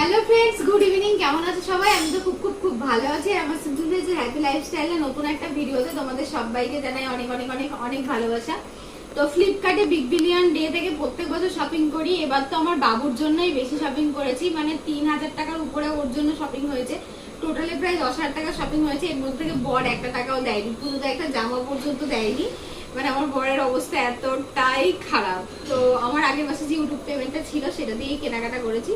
Hello friends good evening কেমন আছো সবাই? আমি তো খুব খুব খুব ভালো আছি। আমার সিম্পল ভেজের হ্যাপি লাইফস্টাইলে নতুন একটা ভিডিওতে তোমাদের সবাইকে জানাই অনেক অনেক অনেক অনেক ভালোবাসা। তো ফ্লিপকার্টে বিগ বিলিয়ন ডে থেকে প্রত্যেক বছর শপিং করি। এবার তো আমার বাবুর জন্যই বেশি শপিং করেছি। মানে তিন হাজার টাকার উপরে ওর জন্য শপিং হয়েছে। টোটালি প্রায় দশ হাজার টাকা শপিং হয়েছে। এর মধ্যে থেকে বর একটা টাকাও দেয়নি। পুজোতে একটা জামা পর্যন্ত দেয়নি। মানে আমার বরের অবস্থা এতটাই খারাপ। তো আমার আগের মাসে যে ইউটিউব পেমেন্টটা ছিল, সেটা দিয়েই কেনাকাটা করেছি।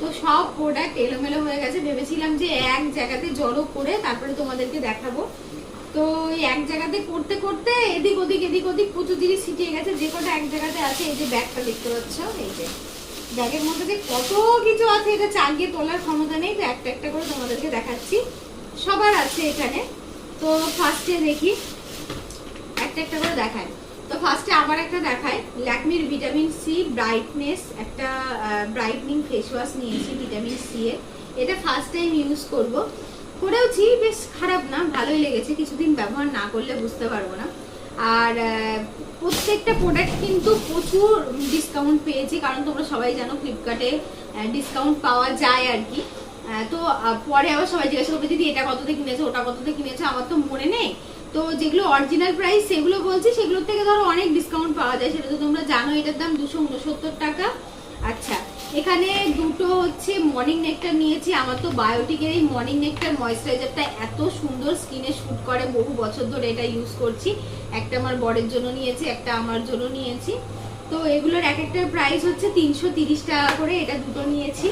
তো সব প্রোডাক্ট এলোমেলো হয়ে গেছে। ভেবেছিলাম যে এক জায়গাতে জড়ো করে তারপরে তোমাদেরকে দেখাবো। তো এক জায়গাতে করতে করতে এদিক ওদিক এদিক ওদিক প্রচুর জিনিস ছিটিয়ে গেছে। যে কটা এক জায়গাতে আছে, এই যে ব্যাগটা দেখতে পাচ্ছ, এই যে ব্যাগের মধ্যে যে কত কিছু আছে, এটা চাগিয়ে তোলার ক্ষমতা নেই। তো একটা একটা করে তোমাদেরকে দেখাচ্ছি। সবার আছে এখানে। তো ফার্স্টে দেখি, একটা একটা করে দেখায় তো ফার্স্টে আবার একটা দেখায় ল্যাকমির ভিটামিন সি ব্রাইটনেস একটা ব্রাইটনিং ফেস ওয়াশ নিয়েছি ভিটামিন সি এর এটা ফার্স্ট টাইম ইউজ করব। করেওছি, বেশ খারাপ না, ভালোই লেগেছে। কিছুদিন ব্যবহার না করলে বুঝতে পারব না। আর প্রত্যেকটা প্রোডাক্ট কিন্তু প্রচুর ডিসকাউন্ট পেয়েছি, কারণ তোমরা সবাই জানো ফ্লিপকার্টে ডিসকাউন্ট পাওয়া যায় আর কি। তো পরে আবার সবাই জিজ্ঞাসা করবে, দিদি, এটা কততে কিনেছো? ওটা কততে কিনেছো? আমার তো মনে নেই। তো যেগুলো অরিজিনাল প্রাইস সেগুলো বলছি, সেগুলোর থেকে ধরো অনেক ডিসকাউন্ট পাওয়া যায়। সেটা তো তোমরা জানো, এটার দাম দুশো টাকা। আচ্ছা এখানে দুটো হচ্ছে মর্নিং নেকটার নিয়েছি। আমার তো বায়োটিকের এই মর্নিং নেকটার ময়েশ্চারাইজারটা এত সুন্দর স্কিনে শ্যুট করে, বহু বছর ধরে এটা ইউজ করছি। একটা আমার বরের জন্য নিয়েছি, একটা আমার জন্য নিয়েছি। তো এগুলোর এক একটার প্রাইস হচ্ছে তিনশো টাকা করে, এটা দুটো নিয়েছি।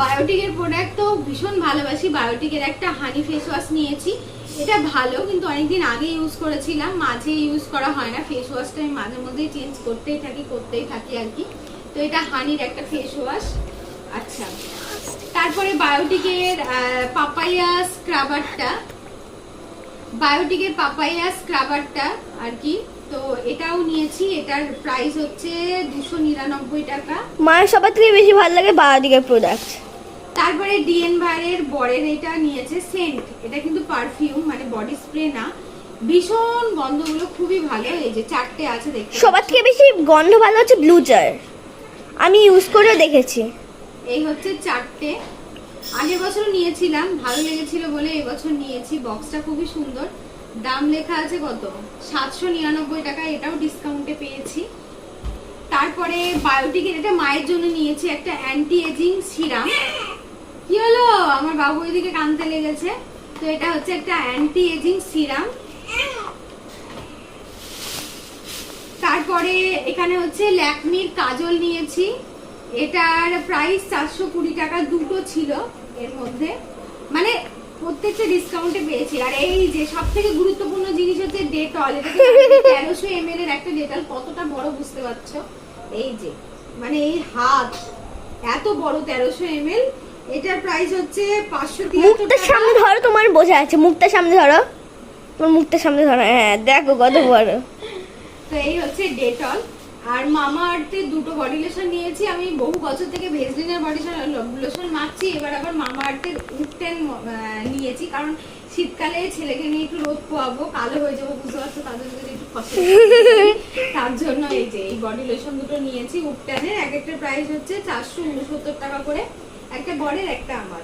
বায়োটিকের প্রোডাক্ট তো ভীষণ ভালোবাসি। বায়োটিকের একটা হানি ফেস ওয়াশ নিয়েছি। এটা ভালো, কিন্তু অনেকদিন আগে ইউজ করেছিলাম, মাঝে ইউজ করা হয় না ফেস ওয়াশটা আমি মাঝে মধ্যেই চেঞ্জ করতেই থাকি করতেই থাকি আর কি। তো এটা হানির একটা ফেস ওয়াশ আচ্ছা। তারপরে বায়োটিকের পাপাইয়া স্ক্রাবারটা বায়োটিকের পাপাইয়া স্ক্রাবারটা আর কি। তো এটাও নিয়েছি, এটার প্রাইস হচ্ছে দুশো নিরানব্বই টাকা। মায়ের সবার থেকে বেশি ভালো লাগে বায়োটিকের প্রোডাক্ট তারপরে ডিএন ভারের বরের এটা নিয়েছে সেন্ট এটা কিন্তু পারফিউম মানে বডি স্প্রে না। ভীষণ গন্ধগুলো খুবই ভালো। এই যে চারটে আছে দেখতে সবার থেকে বেশি গন্ধ ভালো হচ্ছে ব্লু জার আমি ইউজ করে দেখেছি। এই হচ্ছে চারটে। আগের বছর নিয়েছিলাম ভালো লেগেছিল বলে এবছর নিয়েছি। বক্সটা খুবই সুন্দর। দাম লেখা আছে কত? সাতশো নিরানব্বই টাকা এটাও ডিসকাউন্টে পেয়েছি। তারপরে বায়োটিকের এটা মায়ের জন্য নিয়েছি একটা অ্যান্টি এজিং সিরাম কি হলো? আমার বাবু এদিকে কানতে লেগেছে। তো এটা হচ্ছে একটা অ্যান্টি এজিং সিরাম তারপরে এখানে হচ্ছে ল্যাকমির কাজল নিয়েছি। এটার প্রাইস চারশো কুড়ি টাকা দুটো ছিল এর মধ্যে। মানে প্রত্যেকটা ডিসকাউন্টে পেয়েছি। আর এই যে সব থেকে গুরুত্বপূর্ণ জিনিস হচ্ছে ডেটল তেরোশো এম এর একটা ডেটল কতটা বড় বুঝতে পারছ? এই যে মানে এই হাত, এত বড় তেরোশো এম এল এটার প্রাইস হচ্ছে পাঁচশো তিয়াত্তর মুখটার সামনে ধরো তোমার বোঝা আছে। মুখটার সামনে ধরো। তোমার মুখটার সামনে ধরো। হ্যাঁ দেখো কত বড়। তো এই হচ্ছে ডেটল আর মামা আর্থের দুটো বডি লোশন নিয়েছি। আমি বহু বছর থেকে ভেজলিনের বডি লোশন মাখছি। এবার আবার মামা আর্থের উঠটেন নিয়েছি। কারণ শীতকালে ছেলেকে নিয়ে একটু রোদ পোয়াবো কালো হয়ে যাব বুঝতে পারছ? তাদের যদি একটু কষ্ট তার জন্য এই যে এই বডি লোশন দুটো নিয়েছি। উঠটেনের এক একটা প্রাইস হচ্ছে চারশো উনসত্তর টাকা করে। একটা বরের একটা আমার।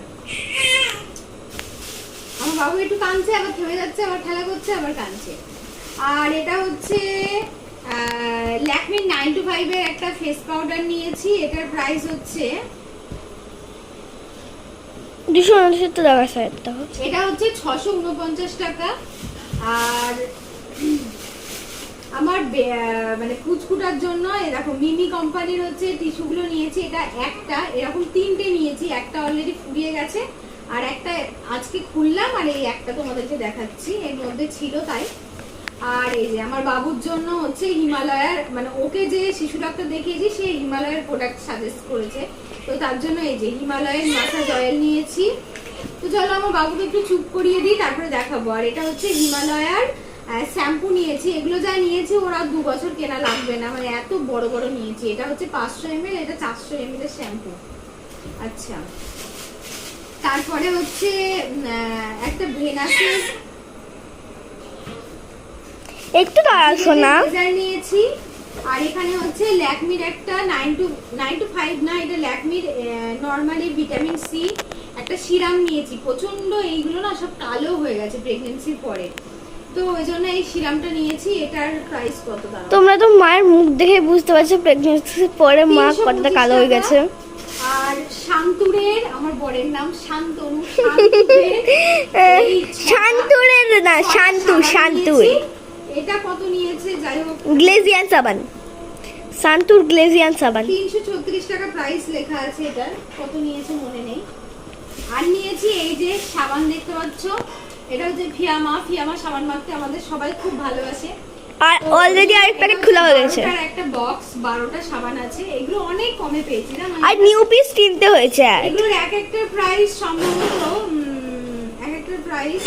আমার বাবু একটু কাঁদছে আবার থেমে যাচ্ছে আবার খেলা করছে আবার কাঁদছে। আর এটা হচ্ছে ল্যাকমি নাইন টু ফাইভের একটা ফেস পাউডার নিয়েছি এটার প্রাইস হচ্ছে দুশো উনসত্তর টাকা এটা হচ্ছে ছশো উনপঞ্চাশ টাকা। আর আমার মানে কুচকুটার জন্য দেখো, মিমি কোম্পানির হচ্ছে টিস্যুগুলো নিয়েছি, এটা একটা, এরকম তিনটে নিয়েছি, একটা অলরেডি ফুরিয়ে গেছে, আর একটা আজকে খুললাম, আর এই একটা তোমাদেরকে দেখাচ্ছি, এর মধ্যে ছিল তাই। আর এই যে, আমার বাবুর জন্য হচ্ছে হিমালয়ার মানে ওকে যে শিশু ডাক্তার দেখিয়েছি, সে হিমালয়ের প্রোডাক্ট সাজেস্ট করেছে। তো তার জন্য এই যে, হিমালয়ের মাসাজ অয়েল নিয়েছি। তো চলো, আমার বাবুকে একটু চুপ করিয়ে দিই, তারপরে দেখাবো। আর এটা হচ্ছে হিমালয়ার শ্যাম্পু নিয়েছি এগুলো যা নিয়েছি ওরা দু বছর কেনা লাগবে না মানে এত বড় বড় নিয়েছি। এটা হচ্ছে পাঁচশো এম এটা চারশো এম এর শ্যাম্পু। আচ্ছা। তারপরে হচ্ছে একটা ভেনাসের একটু দাঁড়াও শোনা নিয়েছি আর এখানে হচ্ছে ল্যাকমির একটা nine two nine two five না এটা ল্যাকমির নর্মালি ভিটামিন সি একটা সিরাম নিয়েছি। প্রচণ্ড এইগুলো না সব কালো হয়ে গেছে প্রেগনেন্সির পরে। তো ওই জন্য এই সিরামটা নিয়েছি এটার প্রাইস কত দাম? তোমরা তো মায়ের মুখ দেখে বুঝতে পারছ প্রেগনেন্সির পরে মা কতটা কালো হয়ে গেছে। আর শান্তুরের আমার বরের নাম শান্তনু শান্তুরের এই ছটা- শান্তুরের না শান্তু শান্তুর। এটা কত নিয়েছে? যাই হোক। গ্লেজিয়ান সাবান। শান্তুর গ্লেজিয়ান সাবান। তিনশো ছত্রিশ টাকা প্রাইস লেখা আছে এটার। কত নিয়েছে মনে নেই। আর নিয়েছি এই যে সাবান দেখতে পাচ্ছ। এটা হচ্ছে ফিয়ামা ফিয়ামা সাবান মাখতে আমাদের সবাই খুব ভালোবাসে। আর অলরেডি আরেক প্যাকেট খোলা হয়ে গেছে। আর একটা বক্স বারোটা সাবান আছে এগুলো অনেক কমে পেয়েছি না আর নিউ পিস কিনতে হয়েছে এগুলোর এক একটা প্রাইস সম্ভবত এক একটা প্রাইস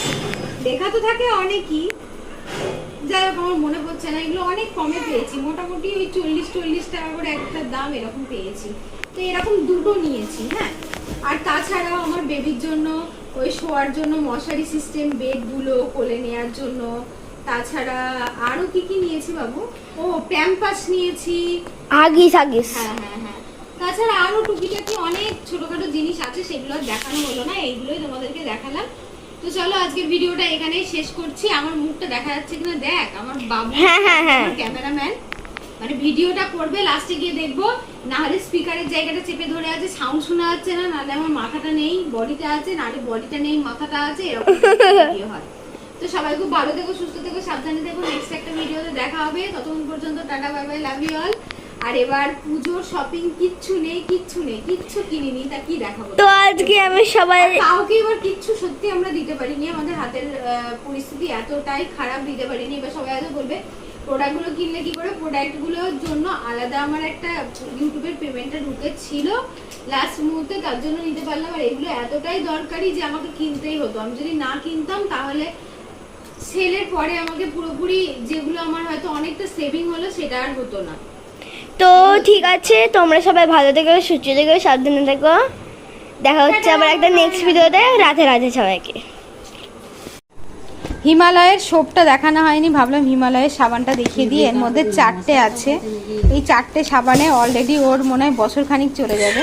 দেখা তো থাকে অনেকই যাই হোক আমার মনে পড়ছে না। এগুলো অনেক কমে পেয়েছি। মোটামুটি ওই চল্লিশ চল্লিশ টাকা করে একটা দাম এরকম পেয়েছি। তো এরকম দুটো নিয়েছি হ্যাঁ? আর তাছাড়াও আমার বেবির জন্য ওই শোয়ার জন্য মশারি সিস্টেম বেডগুলো কোলে নেওয়ার জন্য। তাছাড়া আরও কি কি নিয়েছি বাবু? ও প্যাম্পাস নিয়েছি। আগিস আগিস। হ্যাঁ হ্যাঁ হ্যাঁ। তাছাড়া আরও টুকিটাকি অনেক ছোটখাটো জিনিস আছে সেগুলো দেখানো হলো না। এইগুলোই তোমাদেরকে দেখালাম। তো চলো আজকের ভিডিওটা এখানেই শেষ করছি। আমার মুখটা দেখা যাচ্ছে কিনা দেখ আমার বাবু হ্যাঁ, হ্যাঁ, হ্যাঁ। ক্যামেরাম্যান। মানে ভিডিওটা করবে লাস্টে গিয়ে দেখব না হলে স্পিকারের জায়গাটা চেপে ধরে আছে সাউন্ড শোনা যাচ্ছে না নাহলে আমার মাথাটা নেই বডিটা আছে নাহলে বডিটা নেই মাথাটা আছে এরকম ভিডিও হয়। তো সবাই খুব ভালো থেকো সুস্থ থেকো সাবধানে থেকো নেক্সট একটা ভিডিওতে দেখা হবে। ততক্ষণ পর্যন্ত tata bye bye love you all আর এবার পুজোর শপিং কিচ্ছু নেই কিচ্ছু নেই কিচ্ছু কিনিনি তা কি দেখাবো? তো আজকে আমি সবাই কাউকে এবার কিচ্ছু সত্যি আমরা দিতে পারিনি আমাদের হাতের পরিস্থিতি এতটাই খারাপ দিতে পারিনি। এবার সবাই হয়তো বলবে প্রোডাক্টগুলো কিনলে কি করে? প্রোডাক্টগুলোর জন্য আলাদা আমার একটা ইউটিউবের পেমেন্টটা ঢুকে ছিল লাস্ট মুহূর্তে তার জন্য নিতে পারলাম। আর এগুলো এতটাই দরকারি যে আমাকে কিনতেই হতো। আমি যদি না কিনতাম তাহলে সেলের পরে আমাকে পুরোপুরি যেগুলো আমার হয়তো অনেকটা সেভিং হলো সেটা আর হতো না। তো ঠিক আছে, তোমরা সবাই ভালো থেকো, সুস্থ থেকো, সাবধানে থেকো। দেখা হচ্ছে আবার একটা নেক্সট ভিডিওতে রাধে রাতে সবাইকে। হিমালয়ের সোপটা দেখানো হয়নি, ভাবলাম হিমালয়ের সাবানটা দেখিয়ে দিই। এর মধ্যে চারটে আছে। এই চারটে সাবানে অলরেডি ওর মনে হয় বছর খানিক চলে যাবে।